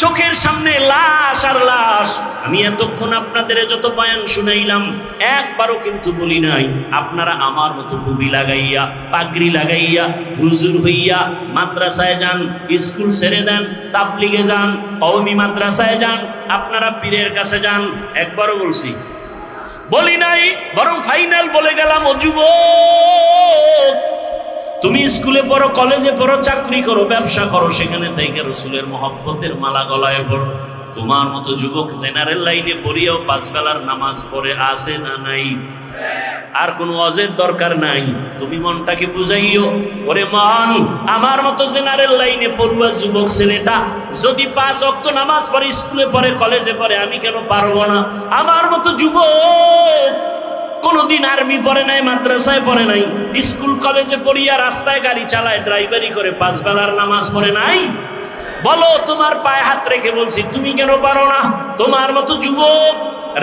চোখের সামনে লাশ আর লাশ। আমি এতক্ষণ আপনাদের যত বয়ান শুনাইলাম, একবারও কিন্তু বলি নাই, আপনারা আমার মতো টুপি লাগাইয়া, পাগড়ি লাগাইয়া, হুজুর হইয়া মাদ্রাসায় যান, স্কুল ছেড়ে দেন, তাবলিগে যান, কওমি মাদ্রাসায় যান, আপনারা পীরের কাছে যান, একবারও বলছি। বলি নাই, বরং ফাইনাল বলে গেলাম ও যুবক তুমি স্কুলে পড়ো, কলেজে পড়ো, চাকরি করো, ব্যবসা করো, সেখানে থেকে রসুলের মহব্বতের মালা গলায় পড়ো। তোমার মতো যুবক জেনারেল লাইনে পড়িয়াও পাঁচ বেলার নামাজ পড়ে আসে না নাই? আর কোনো অজের দরকার নাই। তুমি মনটাকে বুঝাইও, ওরে মন আমার মতো জেনারেল লাইনে পড়ুয়া যুবক ছেলেটা, যদি পাঁচ অক্ত নামাজ পড়ে, স্কুলে পড়ে, কলেজে পড়ে, আমি কেন পারব না? আমার মতো যুবক কোনোদিন আর্মি পড়ে নাই, মাদ্রাসায় পড়ে নাই, স্কুল, কলেজে পড়িয়া রাস্তায় গাড়ি চালায়, ড্রাইভারি করে পাঁচ বেলার নামাজ পড়ে নাই। বলো, তোমার পায়ে হাত রেখে বলছি, তুমি কেন পারো না? তোমার মতো যুবক,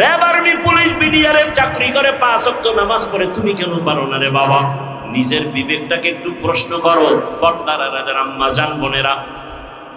র্যাব আর্মি, পুলিশ বিডিআরের চাকরি করে পাঁচ অক্ত নামাজ পড়ে, তুমি কেন পারো না রে বাবা? নিজের বিবেকটাকে একটু প্রশ্ন করো। পর্দার আম্মা, জান, বোনেরা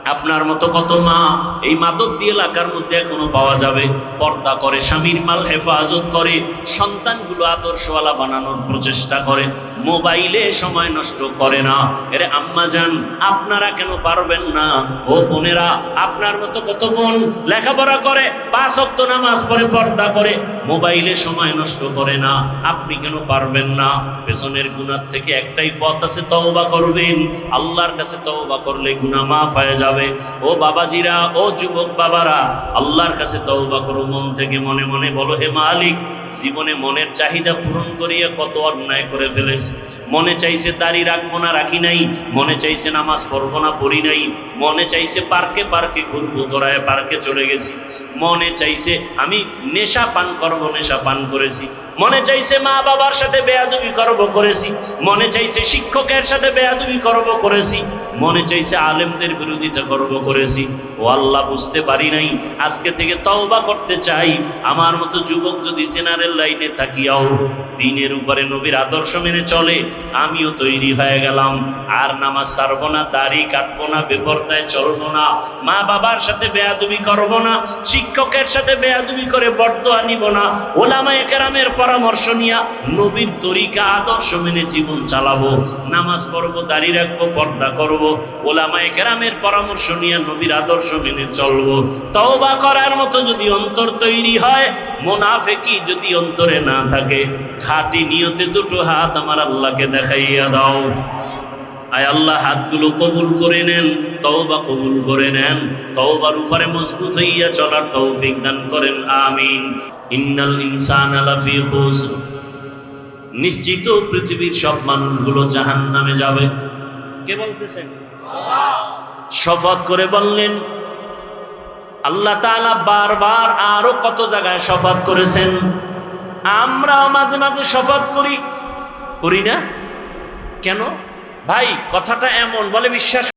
আপনার মতো কত মা এই মাদক দিয়ে এলাকার মধ্যে এখনও পাওয়া যাবে। পর্দা করে, স্বামীর মাল হেফাজত করে, সন্তানগুলো আদর্শওয়ালা বানানোর প্রচেষ্টা করে। মোবাইলে সময় নষ্ট করে না। এরে আম্মা যান, আপনারা কেন পারবেন না? ও বোনেরা, আপনার মতো কত বোন লেখাপড়া করে, পাঁচ অক্ত নামাজ পরে পর্দা করে, মোবাইলে সময় নষ্ট করে না। আপনি কেন পারবেন না? পেছনের গুনার থেকে একটাই পথ আছে, তওবা করবেন। আল্লাহর কাছে তওবা করলে গুনাহ মাফ হয়ে যাবে। ও বাবাজিরা, ও যুবক বাবারা, আল্লাহর কাছে তওবা করো, মন থেকে মনে মনে বলো, হে মালিক জীবনে মনের চাহিদা পূরণ করিয়া কত অন্যায় করে ফেলেছে। মনে চাইছে দাড়ি রাখব না, রাখি নাই। মনে চাইছে নামাজ পড়ব না, পড়ি নাই। মনে চাইছে পার্কে পার্কে ঘুরবো দোড়ায় পার্কে চলে গেছি। মনে চাইছে আমি নেশা পান করব, নেশা পান করেছি। মনে চাইছে মা বাবার সাথে বেয়াদবি করব, করেছি। মনে চাইছে শিক্ষকের সাথে বেয়াদবি করব, করেছি। মনে চাইছে আলেমদের বিরোধিতা করব করেছি। ও আল্লাহ বুঝতে পারি নাই, আজকে থেকে তওবা করতে চাই। আমার মতো যুবক যদি জেনারেল লাইনে থাকিয়াও, দিনের উপরে নবীর আদর্শ মেনে চলে, আমিও তৈরি হয়ে গেলাম। আর নামাজ সারবো না, দাড়ি কাটবো না, বেপরদায় চলবো না, মা বাবার সাথে বেয়াদবি করব না, শিক্ষকের সাথে বেয়াদবি করে বর্দ আনিব না ওলামা একরামের পরামর্শ নিয়া নবীর তরিকা আদর্শ মেনে জীবন চালাবো, নামাজ পড়ব, দাড়ি রাখব, পর্দা করব ওলামা একরামের পরামর্শ নিয়ে নবীর আদর্শ মেনে চলবো। তওবা করার মতো যদি অন্তর তৈরি হয়, মোনাফেকি যদি অন্তরে না থাকে, খাটি নিয়তে দুটো হাত আমার আল্লাহকে দেখাইয়া দাও। আয় আল্লাহ, হাতগুলো কবুল করে নেন, তওবা কবুল করে নেন, তওবার উপরে মজবুত হইয়া চলার তৌফিক দান করেন, আমিন। ইন্নাল ইনসান লাফি খুসর। নিশ্চিত পৃথিবীর সব মানুষগুলো জাহান নামে যাবে। কে বলতেছেন? শপথ করে বললেন, আল্লাহ বারবার আরও কত জায়গায় শপথ করেছেন। আমরাও মাঝে মাঝে শপথ করি। করি না? কেন? ভাই, কথাটা এমন, বলে বিশ্বাস